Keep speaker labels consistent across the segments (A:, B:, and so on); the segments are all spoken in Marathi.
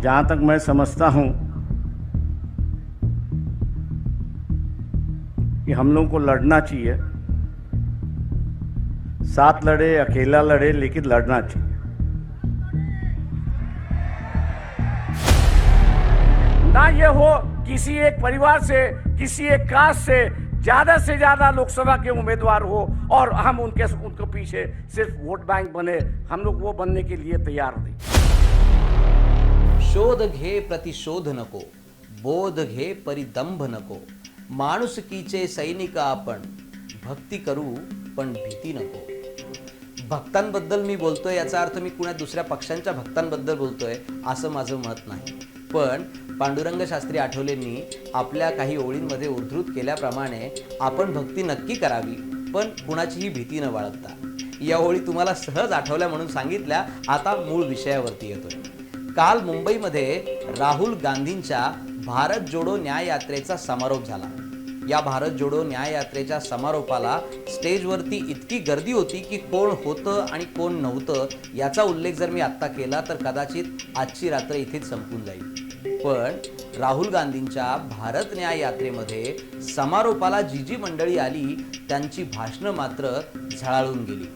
A: जहाँ तक मैं समझता हूँ कि हम लोग को लड़ना चाहिए। साथ लड़े, अकेला लड़े, लेकिन लड़ना चाहिए। ना ये हो किसी एक परिवार से, किसी एक कास्ट से, ज़्यादा से ज़्यादा लोकसभा के उम्मीदवार हो और हम उनके उनके पीछे सिर्फ़ वोट बैंक बने। हम लोग वो बनने के लिए तैयार नहीं।
B: शोध घे प्रतिशोध नको बोध घे परिदंभ नको. माणुसकीचे सैनिक आपण भक्ती करू पण भीती नको. भक्तांबद्दल मी बोलतोय याचा अर्थ मी कुणा दुसऱ्या पक्षांच्या भक्तांबद्दल बोलतोय असं माझं मत नाही. पण पांडुरंग शास्त्री आठवलेंनी आपल्या काही ओळींमध्ये उद्धृत केल्याप्रमाणे आपण भक्ती नक्की करावी पण कुणाचीही भीती न बाळगता. या ओळी तुम्हाला सहज आठवल्या म्हणून सांगितल्या आता मूळ विषयावरती येतोय. काल मुंबईमध्ये राहुल गांधींच्या भारत जोडो न्याय यात्रेचा समारोप झाला. या भारत जोडो न्याय यात्रेच्या समारोपाला स्टेजवरती इतकी गर्दी होती की कोण होतं आणि कोण नव्हतं याचा उल्लेख जर मी आत्ता केला तर कदाचित आजची रात्र इथेच संपून जाईल. पण राहुल गांधींच्या भारत न्याय यात्रेमध्ये समारोपाला जी जी मंडळी आली त्यांची भाषणं मात्र झळाळून गेली.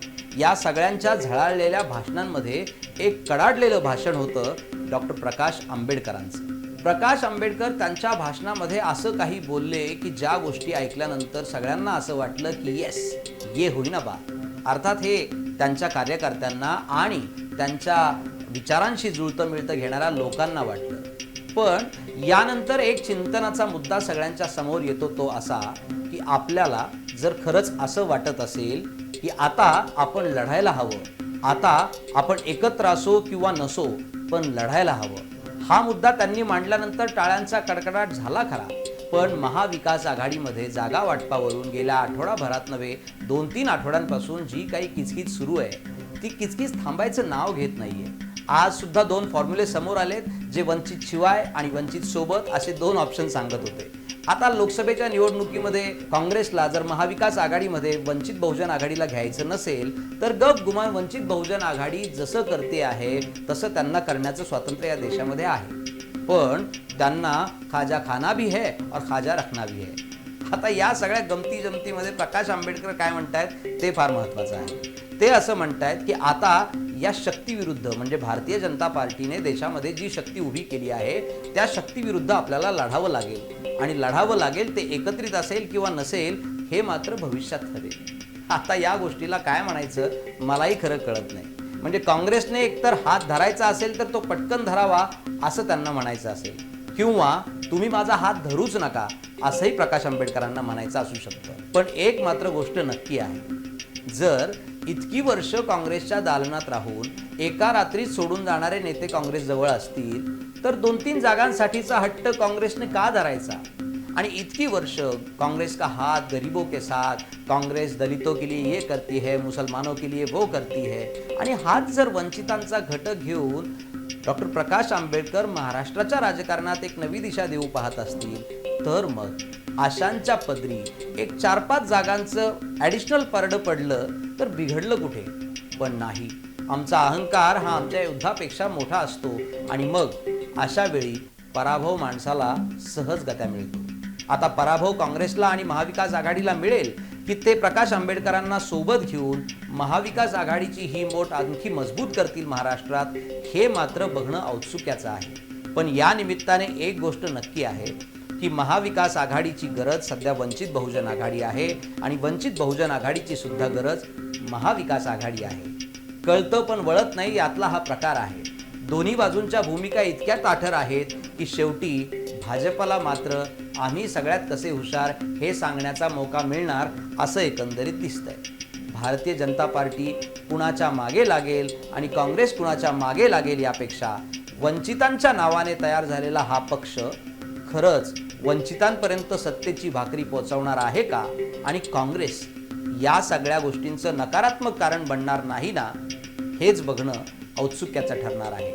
B: या सगळ्यांच्या झळाळलेल्या भाषणांमध्ये एक कडाडलेलं भाषण होतं डॉक्टर प्रकाश आंबेडकरांचं. प्रकाश आंबेडकर त्यांच्या भाषणामध्ये असं काही बोलले की ज्या गोष्टी ऐकल्यानंतर सगळ्यांना असं वाटलं की येस ये होईना बा. अर्थात हे त्यांच्या कार्यकर्त्यांना आणि त्यांच्या विचारांशी जुळतं मिळतं घेणाऱ्या लोकांना वाटलं. पण यानंतर एक चिंतनाचा मुद्दा सगळ्यांच्या समोर येतो तो असा की आपल्याला जर खरंच असं वाटत असेल की आता आपण लढायला हवं आता आपण एकत्र असो किंवा नसो पण लढायला हवं. हा मुद्दा त्यांनी मांडल्यानंतर टाळ्यांचा कडकडाट झाला खरा. पण महाविकास आघाडीमध्ये जागा वाटपावरून गेल्या आठवडाभरात नव्हे दोन तीन आठवड्यांपासून जी काही किचकिच सुरू आहे ती किचकिच थांबायचं नाव घेत नाहीये. आज सुद्धा दोन फॉर्म्युले समोर आलेत जे वंचित शिवाय आणि वंचित सोबत असे दोन ऑप्शन सांगत होते. आता लोकसभेच्या निवडणुकीमध्ये काँग्रेसला जर महाविकास आघाडीमध्ये वंचित बहुजन आघाडीला घ्यायचं नसेल तर गप गुमान वंचित बहुजन आघाडी जसं करते आहे तसं त्यांना करण्याचं स्वातंत्र्य या देशामध्ये आहे. पण त्यांना खाजा खाना भी है और खाजा रखना भी है. आता या सगळ्या गमती जमतीमध्ये प्रकाश आंबेडकर काय म्हणतायत? ते फार महत्वाचं आहे. ते असं म्हणतायत की आता या शक्तीविरुद्ध म्हणजे भारतीय जनता पार्टीने देशामध्ये जी शक्ती उभी केली आहे त्या शक्तीविरुद्ध आपल्याला लढावं लागेल. आणि लढावं लागेल ते एकत्रित असेल किंवा नसेल हे मात्र भविष्यात ठरेल. आता या गोष्टीला काय म्हणायचं मलाही खरं कळत नाही. म्हणजे काँग्रेसने एकतर हात धरायचा असेल तर तो पटकन धरावा असं त्यांना म्हणायचं असेल. किंवा तुम्ही माझा हात धरूच नका असंही प्रकाश आंबेडकरांना म्हणायचं असू शकतं. पण एक मात्र गोष्ट नक्की आहे. जर इतकी वर्ष काँग्रेसच्या दालनात राहून एका रात्रीत सोडून जाणारे नेते काँग्रेस जवळ असतील तर दोन तीन जागांसाठीचा हट्ट काँग्रेसने का धरायचा? आणि इतकी वर्ष कांग्रेस का हाथ गरीबों के साथ कांग्रेस दलितों के लिए ये करती है मुसलमानों के लिए वो करती है? आणि हात जर वंचितांचा घटक घेऊन डॉक्टर प्रकाश आंबेडकर महाराष्ट्राच्या राजकारणात एक नवी दिशा देऊ पाहत असतील तर मग आशांच्या पदरी एक चार पाच जागांचं ॲडिशनल परडं पडलं तर बिघडलं कुठे? पण नाही. आमचा अहंकार हा आमच्या युद्धापेक्षा मोठा असतो आणि मग अशा वेळी पराभव माणसाला सहज गत्या मिळतो. आता पराभव काँग्रेसला आणि महाविकास आघाडीला मिळेल की ते प्रकाश आंबेडकरांना सोबत घेऊन महाविकास आघाडीची ही मोठ आणखी मजबूत करतील महाराष्ट्रात हे मात्र बघणं औत्सुक्याचं आहे. पण या निमित्ताने एक गोष्ट नक्की आहे की महाविकास आघाडीची गरज सध्या वंचित बहुजन आघाडी आहे आणि वंचित बहुजन आघाडीची सुद्धा गरज महाविकास आघाडी आहे. कळतं पण वळत नाही यातला हा प्रकार आहे. दोन्ही बाजूंच्या भूमिका इतक्या ताठर आहेत की शेवटी भाजपला मात्र आम्ही सगळ्यात कसे हुशार हे सांगण्याचा मौका मिळणार असं एकंदरीत दिसतंय. भारतीय जनता पार्टी कुणाच्या मागे लागेल आणि काँग्रेस कुणाच्या मागे लागेल यापेक्षा वंचितांच्या नावाने तयार झालेला हा पक्ष खरंच वंचितांपर्यंत सत्तेची भाकरी पोचवणार आहे का? आणि काँग्रेस या सगळ्या गोष्टींचं नकारात्मक कारण बनणार नाही ना हेच बघणं औत्सुक्याचं ठरणार आहे.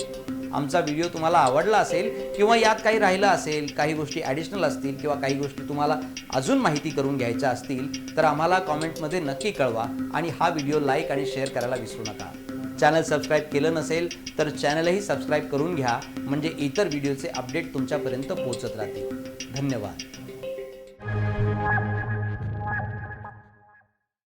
B: आमचा व्हिडिओ तुम्हाला आवडला असेल किंवा यात काही राहिलं असेल काही गोष्टी ॲडिशनल असतील किंवा काही गोष्टी तुम्हाला अजून माहिती करून घ्यायच्या असतील तर आम्हाला कॉमेंटमध्ये नक्की कळवा आणि हा व्हिडिओ लाईक आणि शेअर करायला विसरू नका. चॅनल सबस्क्राईब केलं नसेल तर चॅनलही सबस्क्राईब करून घ्या. म्हणजे इतर व्हिडिओचे अपडेट तुमच्यापर्यंत पोहोचत राहतील. धन्यवाद.